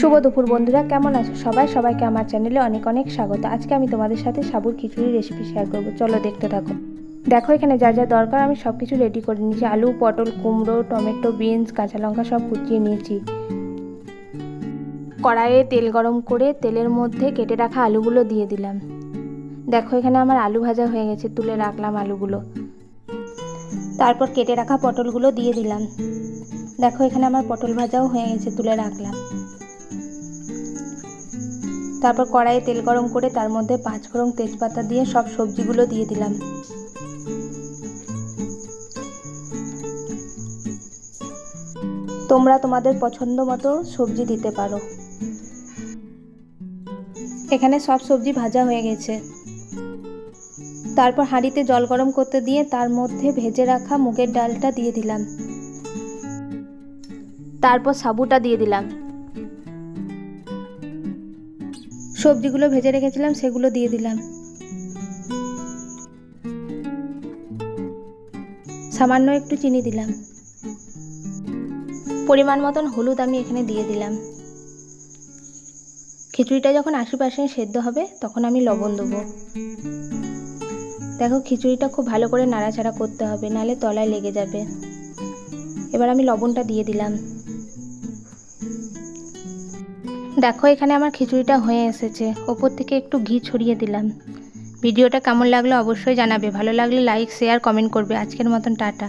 শুভ দুপুর বন্ধুরা, কেমন আছো সবাই? সবাইকে আমার চ্যানেলে অনেক অনেক স্বাগত। আজকে আমি তোমাদের সাথে সাবুর খিচুড়ি রেসিপি শেয়ার করব। চলো দেখতে থাকো। দেখো, এখানে যা যা দরকার, আমি সব কিছু রেডি করে নিয়েছি। আলু, পটল, কুমড়ো, টমেটো বিনস কাঁচা লঙ্কা সব কুচিয়ে নিয়েছি। কড়াইয়ে তেল গরম করে তেলের মধ্যে কেটে রাখা আলুগুলো দিয়ে দিলাম। দেখো, এখানে আমার আলু ভাজা হয়ে গেছে, তুলে রাখলাম আলুগুলো। তারপর কেটে রাখা পটলগুলো দিয়ে দিলাম। দেখো, এখানে আমার পটল ভাজাও হয়ে গেছে, তুলে রাখলাম। তারপর কড়াইয়ে তেল গরম করে তার মধ্যে পাঁচ ফোড়ন তেজপাতা দিয়ে সব সবজিগুলো দিয়ে দিলাম। তোমরা তোমাদের পছন্দ মতো সবজি দিতে পারো। এখানে সব সবজি ভাজা হয়ে গেছে। তারপর হাঁড়িতে জল গরম করতে দিয়ে তার মধ্যে ভেজে রাখা মুগের ডালটা দিয়ে দিলাম। তারপর সাবুটা দিয়ে দিলাম। সবজিগুলো ভেজে রেখেছিলাম, সেগুলো দিয়ে দিলাম। সামান্য একটু চিনি দিলাম। পরিমাণ মতন হলুদ আমি এখানে দিয়ে দিলাম। খিচুড়িটা যখন আশি পার্সেন্ট সেদ্ধ হবে, তখন আমি লবণ দেবো। দেখো, খিচুড়িটা খুব ভালো করে নাড়াচাড়া করতে হবে নালে তলায় লেগে যাবে। এবার আমি লবণটা দিয়ে দিলাম। দেখো, এখানে আমার খিচুড়িটা হয়ে এসেছে। ওপর থেকে একটু ঘি ছড়িয়ে দিলাম। ভিডিওটা কেমন লাগল অবশ্যই জানাবে। ভালো লাগলে লাইক শেয়ার কমেন্ট করবে। আজকের মতন, টাটা।